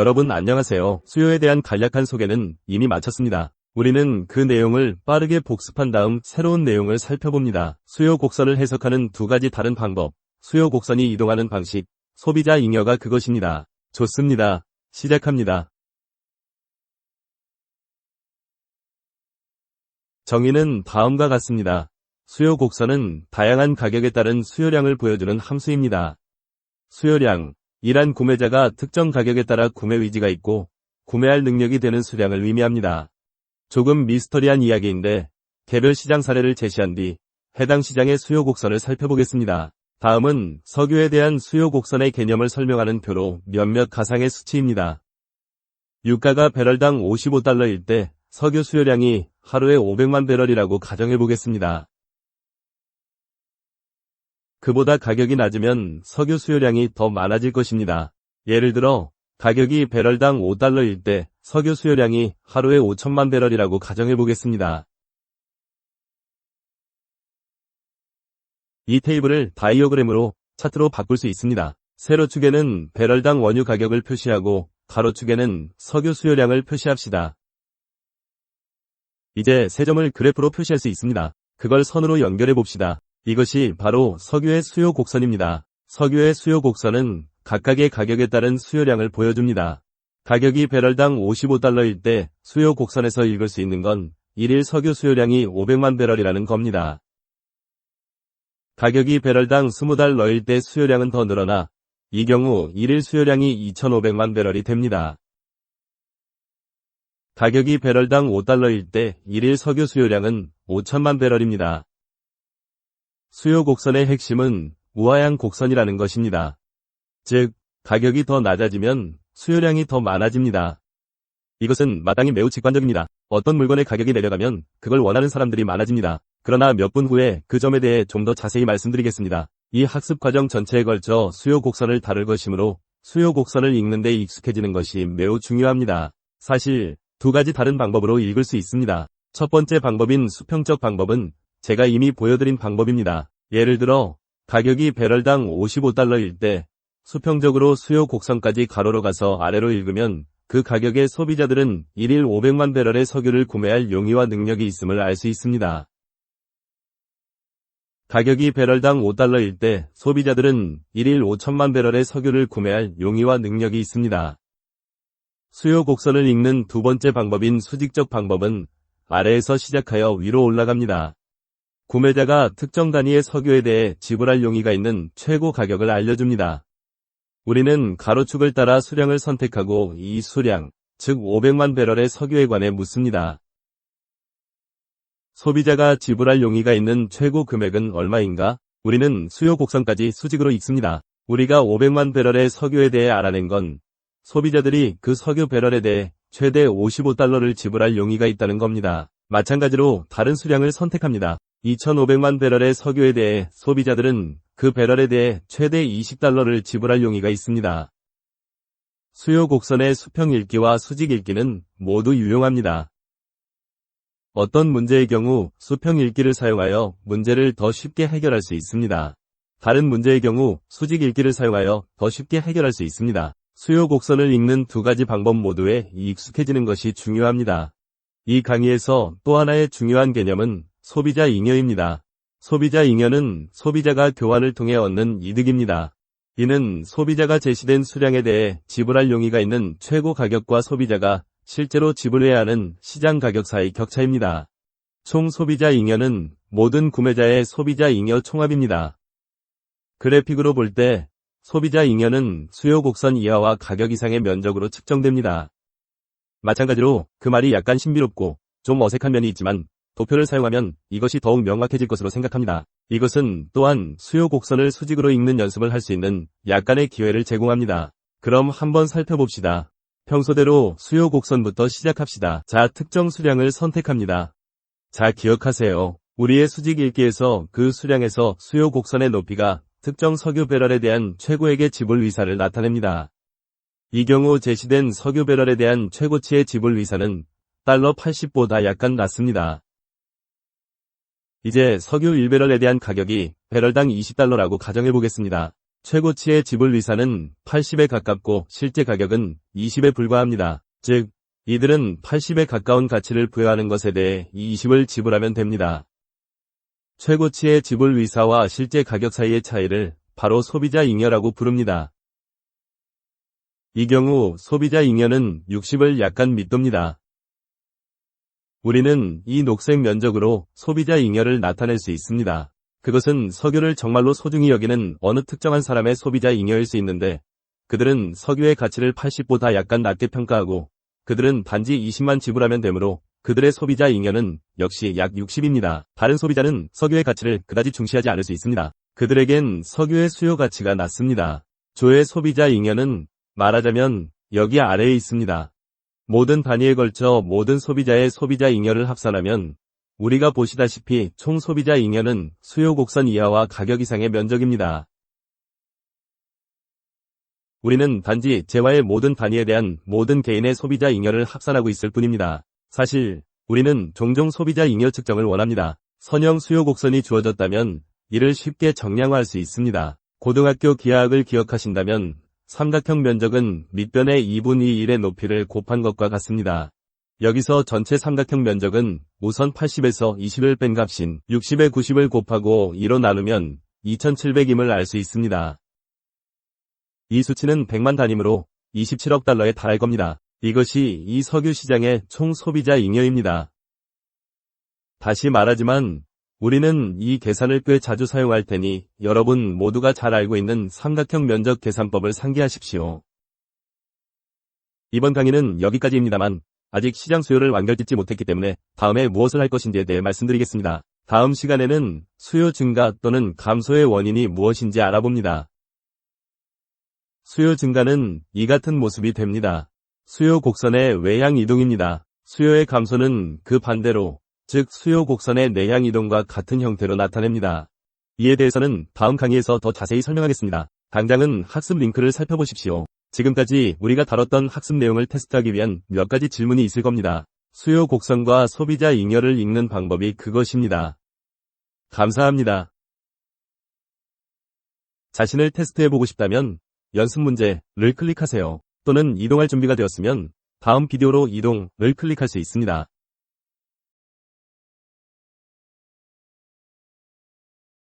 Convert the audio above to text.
여러분 안녕하세요. 수요에 대한 간략한 소개는 이미 마쳤습니다. 우리는 그 내용을 빠르게 복습한 다음 새로운 내용을 살펴봅니다. 수요 곡선을 해석하는 두 가지 다른 방법, 수요 곡선이 이동하는 방식, 소비자 잉여가 그것입니다. 좋습니다. 시작합니다. 정의는 다음과 같습니다. 수요 곡선은 다양한 가격에 따른 수요량을 보여주는 함수입니다. 수요량, 이란 구매자가 특정 가격에 따라 구매 의지가 있고 구매할 능력이 되는 수량을 의미합니다. 조금 미스터리한 이야기인데 개별 시장 사례를 제시한 뒤 해당 시장의 수요 곡선을 살펴보겠습니다. 다음은 석유에 대한 수요 곡선의 개념을 설명하는 표로 몇몇 가상의 수치입니다. 유가가 배럴당 55달러일 때 석유 수요량이 하루에 500만 배럴이라고 가정해 보겠습니다. 그보다 가격이 낮으면 석유 수요량이 더 많아질 것입니다. 예를 들어 가격이 배럴당 5달러일 때 석유 수요량이 하루에 5천만 배럴이라고 가정해 보겠습니다. 이 테이블을 다이어그램으로 차트로 바꿀 수 있습니다. 세로축에는 배럴당 원유 가격을 표시하고 가로축에는 석유 수요량을 표시합시다. 이제 세 점을 그래프로 표시할 수 있습니다. 그걸 선으로 연결해 봅시다. 이것이 바로 석유의 수요 곡선입니다. 석유의 수요 곡선은 각각의 가격에 따른 수요량을 보여줍니다. 가격이 배럴당 55달러일 때 수요 곡선에서 읽을 수 있는 건 1일 석유 수요량이 500만 배럴이라는 겁니다. 가격이 배럴당 20달러일 때 수요량은 더 늘어나 이 경우 1일 수요량이 2,500만 배럴이 됩니다. 가격이 배럴당 5달러일 때 1일 석유 수요량은 5천만 배럴입니다. 수요 곡선의 핵심은 우하향 곡선이라는 것입니다. 즉, 가격이 더 낮아지면 수요량이 더 많아집니다. 이것은 마땅히 매우 직관적입니다. 어떤 물건의 가격이 내려가면 그걸 원하는 사람들이 많아집니다. 그러나 몇 분 후에 그 점에 대해 좀 더 자세히 말씀드리겠습니다. 이 학습 과정 전체에 걸쳐 수요 곡선을 다룰 것이므로 수요 곡선을 읽는 데 익숙해지는 것이 매우 중요합니다. 사실 두 가지 다른 방법으로 읽을 수 있습니다. 첫 번째 방법인 수평적 방법은 제가 이미 보여드린 방법입니다. 예를 들어 가격이 배럴당 55달러일 때 수평적으로 수요 곡선까지 가로로 가서 아래로 읽으면 그 가격의 소비자들은 1일 500만 배럴의 석유를 구매할 용의와 능력이 있음을 알 수 있습니다. 가격이 배럴당 5달러일 때 소비자들은 1일 5천만 배럴의 석유를 구매할 용의와 능력이 있습니다. 수요 곡선을 읽는 두 번째 방법인 수직적 방법은 아래에서 시작하여 위로 올라갑니다. 구매자가 특정 단위의 석유에 대해 지불할 용의가 있는 최고 가격을 알려줍니다. 우리는 가로축을 따라 수량을 선택하고 이 수량, 즉 500만 배럴의 석유에 관해 묻습니다. 소비자가 지불할 용의가 있는 최고 금액은 얼마인가? 우리는 수요 곡선까지 수직으로 읽습니다. 우리가 500만 배럴의 석유에 대해 알아낸 건 소비자들이 그 석유 배럴에 대해 최대 55달러를 지불할 용의가 있다는 겁니다. 마찬가지로 다른 수량을 선택합니다. 2,500만 배럴의 석유에 대해 소비자들은 그 배럴에 대해 최대 20달러를 지불할 용의가 있습니다. 수요 곡선의 수평 읽기와 수직 읽기는 모두 유용합니다. 어떤 문제의 경우 수평 읽기를 사용하여 문제를 더 쉽게 해결할 수 있습니다. 다른 문제의 경우 수직 읽기를 사용하여 더 쉽게 해결할 수 있습니다. 수요 곡선을 읽는 두 가지 방법 모두에 익숙해지는 것이 중요합니다. 이 강의에서 또 하나의 중요한 개념은 소비자 잉여입니다. 소비자 잉여는 소비자가 교환을 통해 얻는 이득입니다. 이는 소비자가 제시된 수량에 대해 지불할 용의가 있는 최고 가격과 소비자가 실제로 지불해야 하는 시장 가격 사이 격차입니다. 총 소비자 잉여는 모든 구매자의 소비자 잉여 총합입니다. 그래픽으로 볼 때 소비자 잉여는 수요 곡선 이하와 가격 이상의 면적으로 측정됩니다. 마찬가지로 그 말이 약간 신비롭고 좀 어색한 면이 있지만 도표를 사용하면 이것이 더욱 명확해질 것으로 생각합니다. 이것은 또한 수요 곡선을 수직으로 읽는 연습을 할 수 있는 약간의 기회를 제공합니다. 그럼 한번 살펴봅시다. 평소대로 수요 곡선부터 시작합시다. 자, 특정 수량을 선택합니다. 자, 기억하세요. 우리의 수직 읽기에서 그 수량에서 수요 곡선의 높이가 특정 석유 배럴에 대한 최고액의 지불 위사를 나타냅니다. 이 경우 제시된 석유 배럴에 대한 최고치의 지불 위사는 달러 80보다 약간 낮습니다. 이제 석유 1배럴에 대한 가격이 배럴당 20달러라고 가정해 보겠습니다. 최고치의 지불 위사는 80에 가깝고 실제 가격은 20에 불과합니다. 즉, 이들은 80에 가까운 가치를 부여하는 것에 대해 20을 지불하면 됩니다. 최고치의 지불 위사와 실제 가격 사이의 차이를 바로 소비자 잉여라고 부릅니다. 이 경우 소비자 잉여는 60을 약간 밑돕니다. 우리는 이 녹색 면적으로 소비자 잉여를 나타낼 수 있습니다. 그것은 석유를 정말로 소중히 여기는 어느 특정한 사람의 소비자 잉여일 수 있는데 그들은 석유의 가치를 80보다 약간 낮게 평가하고 그들은 단지 20만 지불하면 되므로 그들의 소비자 잉여는 역시 약 60입니다. 다른 소비자는 석유의 가치를 그다지 중시하지 않을 수 있습니다. 그들에겐 석유의 수요 가치가 낮습니다. 조의 소비자 잉여는 말하자면 여기 아래에 있습니다. 모든 단위에 걸쳐 모든 소비자의 소비자 잉여를 합산하면 우리가 보시다시피 총 소비자 잉여는 수요 곡선 이하와 가격 이상의 면적입니다. 우리는 단지 재화의 모든 단위에 대한 모든 개인의 소비자 잉여를 합산하고 있을 뿐입니다. 사실 우리는 종종 소비자 잉여 측정을 원합니다. 선형 수요 곡선이 주어졌다면 이를 쉽게 정량화할 수 있습니다. 고등학교 기하학을 기억하신다면 삼각형 면적은 밑변의 2분의 1의 높이를 곱한 것과 같습니다. 여기서 전체 삼각형 면적은 우선 80에서 20을 뺀 값인 60에 90을 곱하고 2로 나누면 2700임을 알 수 있습니다. 이 수치는 100만 단위로 27억 달러에 달할 겁니다. 이것이 이 석유 시장의 총 소비자 잉여입니다. 다시 말하지만 우리는 이 계산을 꽤 자주 사용할 테니 여러분 모두가 잘 알고 있는 삼각형 면적 계산법을 상기하십시오. 이번 강의는 여기까지입니다만 아직 시장 수요를 완결짓지 못했기 때문에 다음에 무엇을 할 것인지에 대해 말씀드리겠습니다. 다음 시간에는 수요 증가 또는 감소의 원인이 무엇인지 알아봅니다. 수요 증가는 이 같은 모습이 됩니다. 수요 곡선의 외향 이동입니다. 수요의 감소는 그 반대로 즉 수요 곡선의 내향 이동과 같은 형태로 나타냅니다. 이에 대해서는 다음 강의에서 더 자세히 설명하겠습니다. 당장은 학습 링크를 살펴보십시오. 지금까지 우리가 다뤘던 학습 내용을 테스트하기 위한 몇 가지 질문이 있을 겁니다. 수요 곡선과 소비자 잉여를 읽는 방법이 그것입니다. 감사합니다. 자신을 테스트해보고 싶다면 연습 문제를 클릭하세요. 또는 이동할 준비가 되었으면 다음 비디오로 이동을 클릭할 수 있습니다.